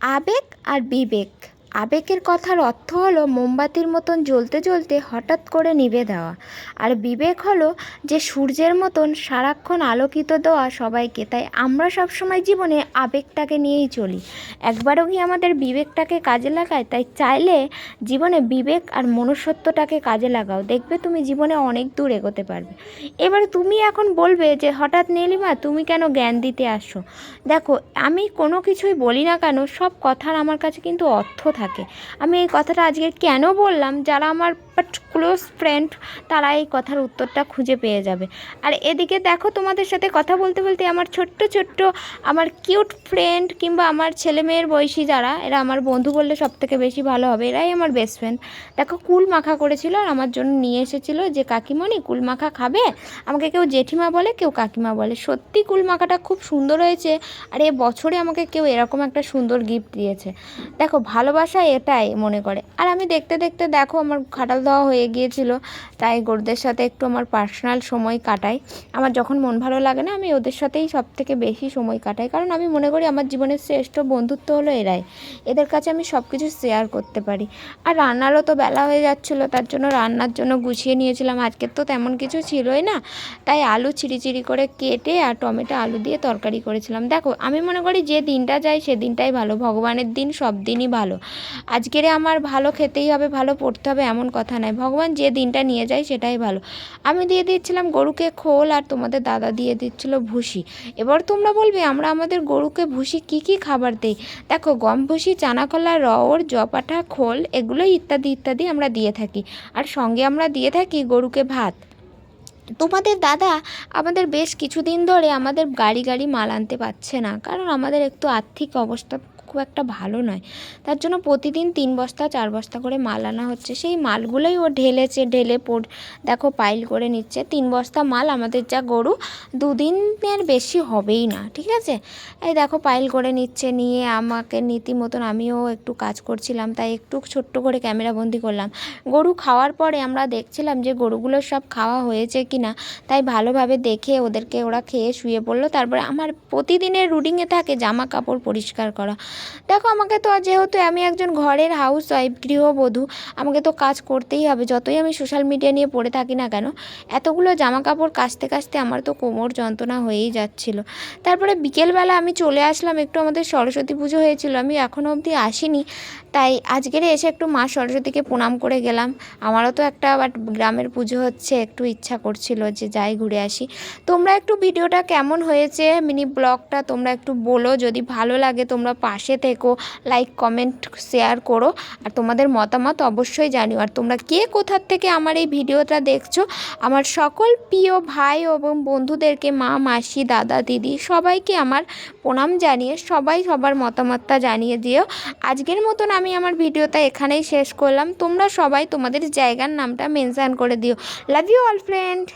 আবেগ আর বিবেক। আবেগের কথার অর্থ হলো মোমবাতির মতন জ্বলতে জ্বলতে হঠাৎ করে নিভে দেওয়া। আর বিবেক হলো যে সূর্যের মতন সারাক্ষণ আলোকিত দেওয়া সবাইকে, তাই আমরা সবসময় জীবনে আবেগটাকে নিয়েই চলি। একবারও কি আমাদের বিবেকটাকে কাজে লাগায়? তাই চাইলে জীবনে বিবেক আর মনুষ্যত্বটাকে কাজে লাগাও। দেখবে তুমি জীবনে অনেক দূর এগোতে পারবে। এবার তুমি এখন বলবে যে হঠাৎ নীলিমা, তুমি কেন জ্ঞান দিতে আসো দেখো, আমি কোনো কিছুই বলি না কেন, সব কথার আমার কাছে কিন্তু অর্থ আমি এই কথাটা আজকে কেন বললাম? যারা আমার বাট ক্লোজ ফ্রেন্ড তারা এই কথার উত্তরটা খুঁজে পেয়ে যাবে। আর এদিকে দেখো তোমাদের সাথে কথা বলতে বলতে আমার ছোট্ট ছোট্ট, আমার কিউট ফ্রেন্ড কিংবা আমার ছেলে মেয়ের বয়সী যারা, এরা আমার বন্ধু বললে সব থেকে বেশি ভালো হবে। এরাই আমার বেস্ট ফ্রেন্ড দেখো কুল মাখা করেছিল আর আমার জন্য নিয়ে এসেছিল যে, কাকিমণি, কুল মাখা খাবে? আমাকে কেউ জেঠিমা বলে, কেউ কাকিমা বলে। সত্যি কুল মাখাটা খুব সুন্দর হয়েছে আর এ বছরে আমাকে কেউ এরকম একটা সুন্দর গিফট দিয়েছে। দেখো ভালোবাসা এটাই মনে করে। আর আমি দেখতে দেখতে দেখো আমার খাটাল দেওয়া হয়ে গিয়েছিল, তাই গরুদের সাথে একটু আমার পার্সোনাল সময় কাটাই। আমার যখন মন ভালো লাগে না, আমি ওদের সাথেই সব থেকে বেশি সময় কাটাই। কারণ আমি মনে করি আমার জীবনের শ্রেষ্ঠ বন্ধুত্ব হলো এরাই। এদের কাছে আমি সব কিছু শেয়ার করতে পারি। আর রান্নারও তো বেলা হয়ে যাচ্ছিল, তার জন্য রান্নার জন্য গুছিয়ে নিয়েছিলাম। আজকে তো তেমন কিছু ছিলই না, তাই আলু চিরি করে কেটে আর টমেটো, আলু দিয়ে তরকারি করেছিলাম। দেখো, আমি মনে করি যে দিনটা যায় সে দিনটাই ভালো। ভগবানের দিন সব দিনই ভালো। আজকেরে আমার ভালো খেতেই হবে, ভালো পড়তে হবে এমন কথা নয় ভগবান যে দিনটা নিয়ে যায় সেটাই ভালো। আমি দিয়ে দিচ্ছিলাম গরুকে খোল আর তোমাদের দাদা দিয়ে দিচ্ছিল ভুসি। এবার তোমরা বলবে, আমরা আমাদের গরুকে ভুসি কি কি খাবার দেই? দেখো, গম ভুসি চানাকলা রওর, জপাটা, খোল এগুলো ইত্যাদি ইত্যাদি আমরা দিয়ে থাকি। আর সঙ্গে আমরা দিয়ে থাকি গরুকে ভাত। তোমাদের দাদা আমাদের বেশ কিছুদিন ধরে আমাদের গাড়ি গাড়ি মাল আনতে পারছে না, কারণ আমাদের একটু আর্থিক অবস্থা খুব একটা ভালো নয়। তার জন্য প্রতিদিন তিন বস্তা, চার বস্তা করে মাল আনা হচ্ছে। সেই মালগুলোই ও ঢেলেছে, ঢেলে পড়, দেখো পাইল করে নিচ্ছে। তিন বস্তা মাল আমাদের যা গরু, দুদিনের বেশি হবেই না, ঠিক আছে? এই দেখো পাইল করে নিচ্ছে, নিয়ে আমাকে নীতি মতন আমিও একটু কাজ করছিলাম, তাই একটু ছোট্ট করে ক্যামেরা বন্দি করলাম। গরু খাওয়ার পরে আমরা দেখছিলাম যে গরুগুলো সব খাওয়া হয়েছে কি না তাই ভালোভাবে দেখে ওদেরকে ওরা খেয়ে শুয়ে পড়ল। তারপরে আমার প্রতিদিনের রুটিনে থাকে জামা কাপড় পরিষ্কার করা। দেখো, আমাকে তো যেহেতু আমি একজন ঘরের হাউস ওয়াইফ গৃহবধূ, আমাকে তো কাজ করতেই হবে। যতই আমি সোশ্যাল মিডিয়া নিয়ে পড়ে থাকি না কেন, এতগুলো জামা কাপড় কাচতে কাচতে আমার তো কোমর যন্ত্রণা হয়েই যাচ্ছিল। তারপরে বিকেলবেলা আমি চলে আসলাম, একটু আমাদের সরস্বতী পুজো হয়েছিল, আমি এখনও অবধি আসিনি। তাই আজকের এসে একটু মা সরস্বতীকে প্রণাম করে গেলাম। আমারও তো একটা বাট গ্রামের পুজো হচ্ছে, একটু ইচ্ছা করছিল যে যাই ঘুরে আসি। তোমরা একটু ভিডিওটা কেমন হয়েছে মিনি ব্লগটা তোমরা একটু বলো, যদি ভালো লাগে তোমরা পাশে থেকো লাইক কমেন্ট শেয়ার করো। আর তোমাদের মতামত অবশ্যই জানিও। আর তোমরা কে কোথার থেকে আমার এই ভিডিওটা দেখছ? আমার সকল প্রিয় ভাই এবং বন্ধুদেরকে, মা, মাসি, দাদা, দিদি, সবাইকে আমার প্রণাম জানিয়ে, সবাই সবার মতামতটা জানিয়ে দিও। আজকের মতন আমি আমার ভিডিওটা এখানেই শেষ করলাম। তোমরা সবাই তোমাদের জায়গার নামটা মেনশান করে দিও। Love you all friend